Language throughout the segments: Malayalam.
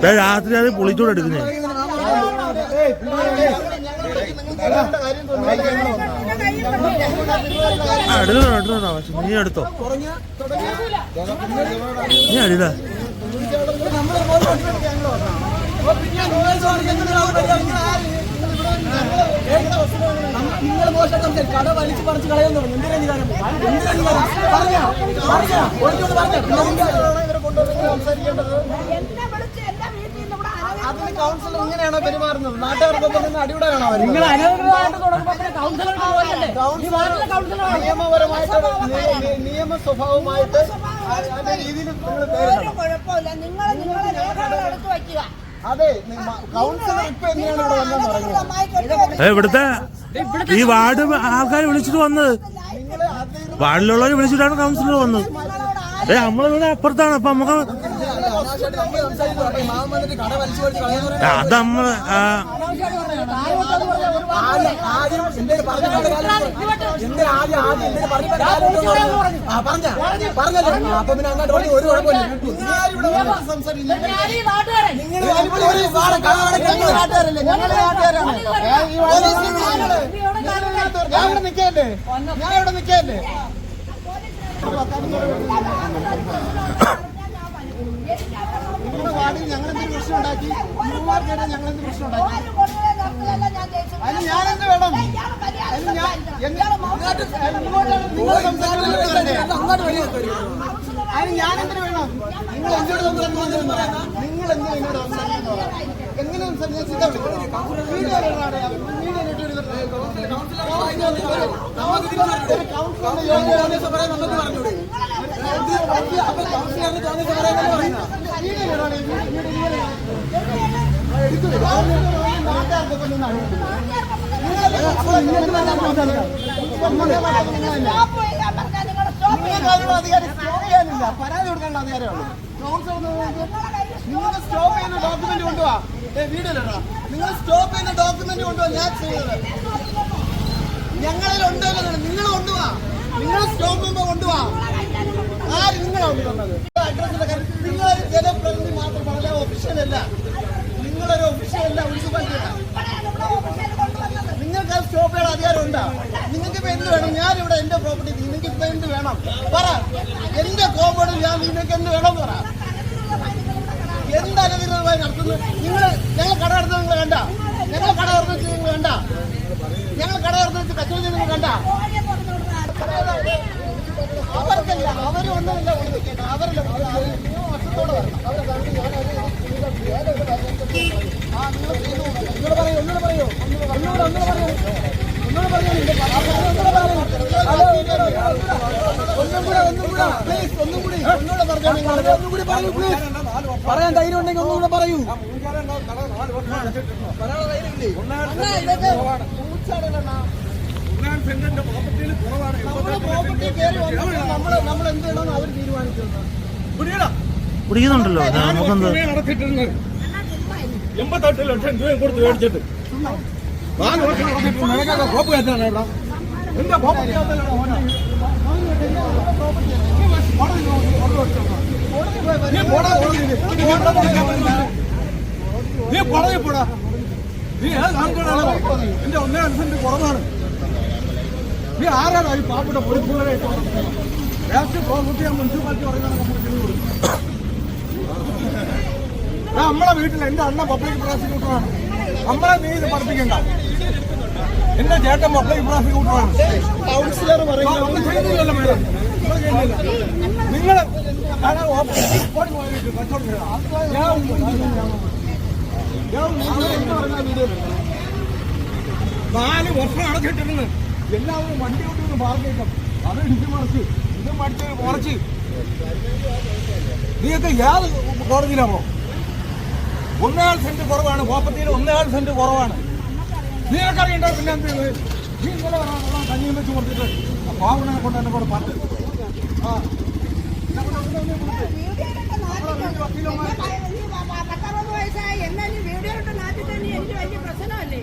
ആൾ രാത്രി അത് പൊളിച്ചോടെ എടുക്കുന്നേ. ആ എടുത്തോ എടുത്തോ പക്ഷെ നീ എടുത്തോ. നീ അടിയില്ല നിങ്ങൾ മോശം സംസാരിക്കും കട വലിച്ചു പറിച്ച് തുടങ്ങി എന്തിനാ നികാരം എന്തിനാ നികാരം പറഞ്ഞ പറഞ്ഞ ഒഴിച്ചോട് പറഞ്ഞ എന്നെ വിളിച്ച് എന്റെ വീട്ടിൽ നിന്ന് ഇവിടെ അനവധി അതിന് കൗൺസിലർ ഇങ്ങനെയാണോ പെരുമാറുന്നത്? നാട്ടുകാർക്കൊപ്പം നിന്ന് അടിവിടാനാണോ നിങ്ങൾ നിയമപരമായിട്ട് നിയമ സ്വഭാവമായിട്ട് അതിന്റെ രീതിയിൽ നിങ്ങൾ അതെ കൗൺസിലർ ഇപ്പൊ എന്തിനാണ് ഇവിടെ വന്നെന്ന് ഇവിടുത്തെ ഈ വാർഡ് ആൾക്കാർ വിളിച്ചിട്ട് വന്നത്. വാർഡിലുള്ളവർ വിളിച്ചിട്ടാണ് കൗൺസിലർ വന്നത്. ഏ നമ്മളിവിടെ അപ്പുറത്താണ്. അപ്പൊ നമുക്ക് അത് നമ്മൾ പറഞ്ഞല്ലോ അപ്പൊ പിന്നെ അങ്ങോട്ട് ഒരു കുഴപ്പമില്ല ഞാൻ ഇവിടെ നിൽക്കല്ലേ ഞാൻ ഇവിടെ നിൽക്കല്ലേ നിങ്ങളുടെ വാർഡിൽ ഞങ്ങൾ എന്തെങ്കിലും പ്രശ്നം ഉണ്ടാക്കി? യുവാർക്കെതിരെ ഞങ്ങൾ എന്ത് പ്രശ്നം ഉണ്ടാക്കി. അതിന് ഞാൻ എന്ത് വേണം? അതിന് ഞാൻ നിങ്ങൾ സംസാരിക്കുന്നത് അതിന് ഞാൻ എന്തിനു വേണം? നിങ്ങൾ എന്തിനോട് സംസാരിക്കുന്നു നിങ്ങൾ എന്തിനോട് സംസാരിക്കുന്നു എങ്ങനെ സംസാരിച്ചു ചിന്ത വീഡിയോ അധികാരം പരാതി കൊടുക്കാനുള്ള അധികാരമുള്ളൂ കൗൺസിൽ നിങ്ങൾ സ്റ്റോപ്പ് ചെയ്യുന്ന ഡോക്യുമെന്റ് കൊണ്ടുപോവാ വീടില്ലടാ. നിങ്ങൾ സ്റ്റോപ്പ് ചെയ്യുന്ന ഡോക്യുമെന്റ് കൊണ്ടുപോവാ ഞാൻ ചെയ്യുന്നത് ഞങ്ങളിൽ ഉണ്ടല്ലോ നിങ്ങൾ കൊണ്ടുപോവാ നിങ്ങൾ സ്റ്റോപ്പ് ചെയ്യുമ്പോ കൊണ്ടുപോവാ ആര് നിങ്ങളാണ് കൊണ്ടുവന്നത്? അഡ്രസ്സിന്റെ കാര്യം നിങ്ങൾ ജനപ്രതിനിധി മാത്രമല്ല ഒഫീഷ്യൽ അല്ല. നിങ്ങളൊരു ഒഫീഷ്യൽ അല്ല നിങ്ങൾക്ക് അത് സ്റ്റോപ്പ് ചെയ്യാൻ അധികാരം ഉണ്ടോ നിങ്ങൾക്ക് ഇപ്പൊ എന്ത് വേണം? ഞാൻ ഇവിടെ എന്റെ പ്രോപ്പർട്ടി നിങ്ങൾക്ക് ഇപ്പൊ എന്ത് വേണം? പറ. എന്റെ കോമ്പൗണ്ടിൽ ഞാൻ നിങ്ങൾക്ക് എന്ത് വേണം പറ. എന്ത് അനധികൃതമായി നടത്തുന്നത് നിങ്ങൾ ഞങ്ങൾ കട നടത്തുന്നത് നിങ്ങൾ കണ്ട. ഞങ്ങൾ കട നടത്തുന്നത് നിങ്ങൾ കണ്ട. ഞങ്ങൾ കട നടത്തുന്നത് കച്ചവടം നിങ്ങൾ കണ്ട. അവർക്കല്ല അവർ ഒന്നുമില്ല അവരല്ല വർഷത്തോടെ വരണം. അവരെ ഞാനത് ആ നിങ്ങൾ ചെയ്തു ഒന്നുകൂടെ പറയൂ ഒന്നുകൂടെ പറയൂ. ഒന്നുകൂടെ ഒന്നുകൂടെ പറയൂ. ഒന്നുകൂടെ പറയൂ ഒന്നുകൂടെ പറയൂ. ഒന്നും കൂടെ ഒന്നും കൂടെ പ്ലീസ് ഒന്നും കൂടി ഒന്നുകൂടെ പറഞ്ഞോ ഒന്നും കൂടി പറയൂ പ്ലീസ് പറയാൻ ധൈര്യം ഉണ്ടെങ്കിൽ ഒന്നുകൂടെ പറയൂ കുടിക്കുന്നുണ്ടല്ലോ നമുക്കെന്ത് എൺപത്തെട്ട് ലക്ഷം രൂപയും കൊടുത്ത് മേടിച്ചിട്ട് നാല് വർഷം നടത്തിയിട്ട് നിനക്കൊക്കെ കോപ്പ് കയറ്റാണ് ഇവിടെ എന്റെ പ്രോപ്പർട്ടി നീ പോടാ നീ പുറകെ പോടാ നീ ഏത് ആൾക്കാരാണ് എന്റെ ഒന്നേ അനുസരിച്ച് കുറവാണ് നീ ആരാണ് ഈ പാവപ്പെട്ട പൊടിപ്പുള്ളവരെ രാഷ്ട്രീയ പ്രോപ്പർട്ടി മുനിസിപ്പാലിറ്റി പറയുന്നത് ഞാൻ നമ്മളെ വീട്ടിൽ എന്റെ അണ്ണ പബ്ലിക് പ്രോസിക്യൂട്ടറാണ് നമ്മളെ നീ ഇത് പഠിപ്പിക്കണ്ട. എന്റെ ചേട്ടൻ പബ്ലിക് പ്രോസിക്യൂട്ടറാണ് കൗൺസിലർ പറയുന്നത് ഒന്നും ചെയ്യുന്നില്ലല്ലോ മേഡം നാല് വർഷം അടച്ചിട്ടിരുന്നു. എല്ലാവരും വണ്ടി കൊണ്ടു പാർക്ക് ചെയ്യും അത് ഇടിച്ചു മറിച്ച് ഇത് മടിച്ച് മറിച്ച് നീയൊക്കെ ഏത് കോടതിയിലാണോ ഒന്നേകാൽ സെന്റ് കുറവാണ്. പ്രോപ്പർട്ടിയിൽ ഒന്നേകാൽ സെന്റ് കുറവാണ്. നിനക്കറിയണ്ട പിന്നെ എന്ത്? നീ ഇന്നലെ കഞ്ഞിയും വെച്ച് കൊടുത്തിട്ട് ആ പാവണനെ കൊണ്ട് എന്നെ കൂടെ പറഞ്ഞു പത്തറുപത് വയസ്സായി നീ വീഡിയോയിലൊക്കെ നാട്ടിൽ തന്നെ വലിയ പ്രശ്നമല്ലേ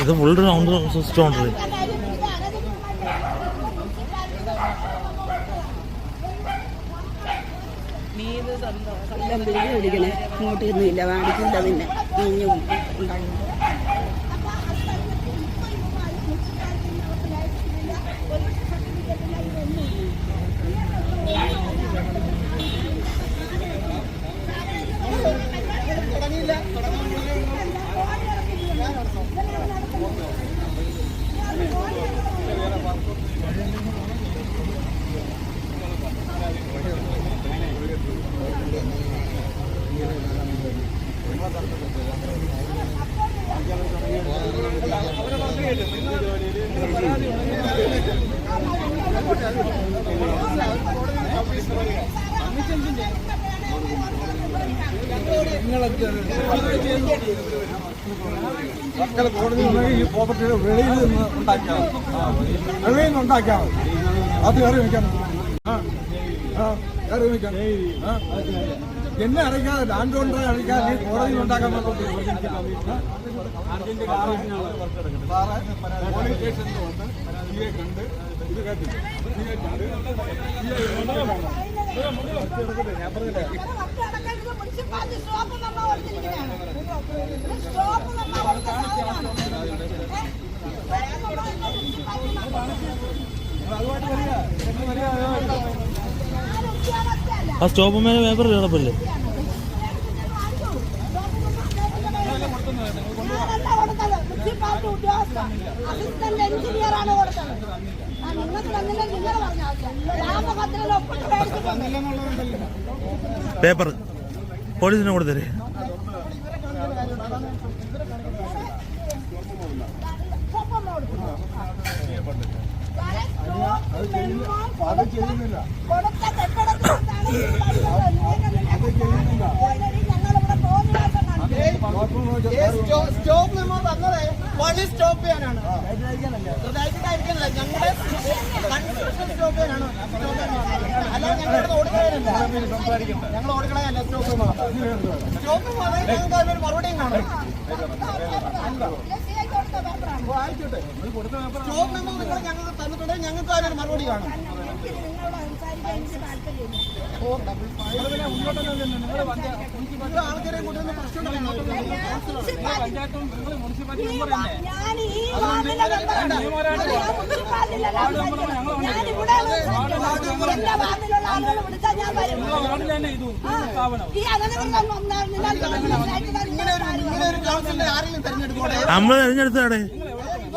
ഇത് ഫുൾ റൗണ്ട് സിസ്റ്റം ഇങ്ങോട്ട് ഇരുന്നില്ല. വാടിക്കില്ല പിന്നെ. ഇഞ്ഞും ഉണ്ടാവും. മക്കൾ കോടതി ഈ പ്രോപ്പർട്ടിയുടെ വെളിയിൽ നിന്ന് ഉണ്ടാക്കിയാൽ. വെളിയിൽ നിന്ന് ഉണ്ടാക്കിയാൽ മതി അത് കയറി വയ്ക്കാൻ ആ കയറി വെക്കണം ആ എന്നെ അറിയിക്കാതെ ലാൻഡ് ഓണറെ അറിയിക്കാതെ നീ കോടതി ഉണ്ടാക്കാൻ പറഞ്ഞു കണ്ട് ഇത് കേട്ടു ഞാൻ പറഞ്ഞില്ലേ മുനിസിപ്പാലിറ്റി സ്റ്റോപ്പ് നമ്മ കൊടുത്തിരിക്കുന്നതാണ് സ്റ്റോപ്പ് നമ്മ കൊടുത്ത സാധനമാണ് അതുമായിട്ട് വരിക എന്ന് വരിക അതുമായിട്ട് ഞാൻ ഉദ്യോഗസ്ഥയല്ല ആ സ്റ്റോപ്പ് മേലെ പേപ്പർ കിടപ്പില്ലേ പേപ്പർ. പോലീസിനെ കൊടുത്തരേ. അത് ചെയ്യുന്നില്ല. സ്റ്റോപ്പ് മെമ്മോ തന്നത് വഴി സ്റ്റോപ്പ് ചെയ്യാനാണ് ഞങ്ങളുടെ കൺസ്ട്രക്ഷൻ സ്റ്റോപ്പ് ചെയ്യാനാണ് അല്ലാതെ ഞങ്ങളുടെ ഓടിക്കളയല്ല ഞങ്ങൾ ഓടിക്കളയല്ല സ്റ്റോപ്പ് സ്റ്റോപ്പ് ഞങ്ങൾക്ക് അതിനൊരു മറുപടിയും കാണും സ്റ്റോപ്പ് മെമ്മോ നിങ്ങൾ ഞങ്ങൾക്ക് തന്നിട്ടുണ്ടെങ്കിൽ ഞങ്ങൾക്ക് അതിനൊരു മറുപടി കാണും. ഞാൻ ഈ. ഞാൻ വരും ഈ നമ്മൾ തിരഞ്ഞെടുത്തവിടെ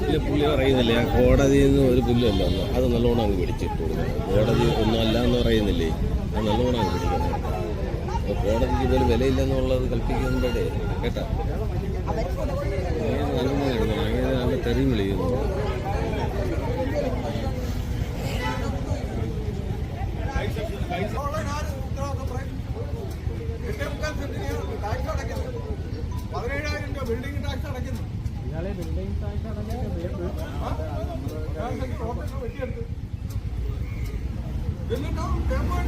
ഇല്ല പുള്ളി പറയുന്നില്ലേ ആ കോടതിയിൽ നിന്ന് ഒരു പുല്ലല്ല ഒന്ന് അത് നല്ലോണം അങ്ങ് പിടിച്ചിട്ട്. കൊടുക്കണം കോടതി ഒന്നും അല്ല എന്ന് പറയുന്നില്ലേ അത് നല്ലോണം അങ്ങ് പിടിക്കണം. അപ്പോൾ കോടതിക്ക് പോലും വിലയില്ലെന്നുള്ളത് കൽപ്പിക്കുമ്പോഴേ കേട്ടാ? നല്ലോണം നല്ല തെറി വിളിക്കുന്നു. പതിനേഴായിരം രൂപ ബിൽഡിംഗ് ടാക്സ് അടയ്ക്കുന്നു. ടോട്ടൽ വെട്ടിയെടുത്ത് എന്നിട്ടോ പേപ്പർ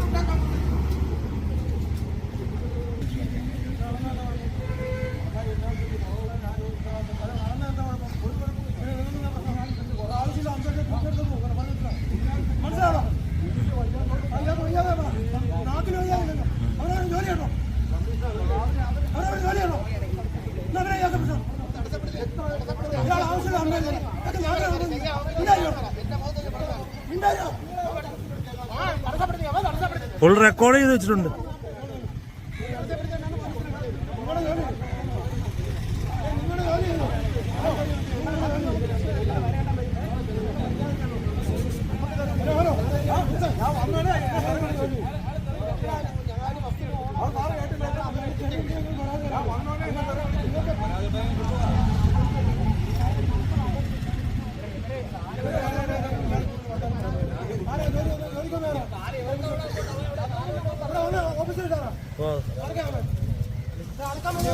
ഫുൾ റെക്കോർഡ് ചെയ്ത് വെച്ചിട്ടുണ്ട്. അതിന്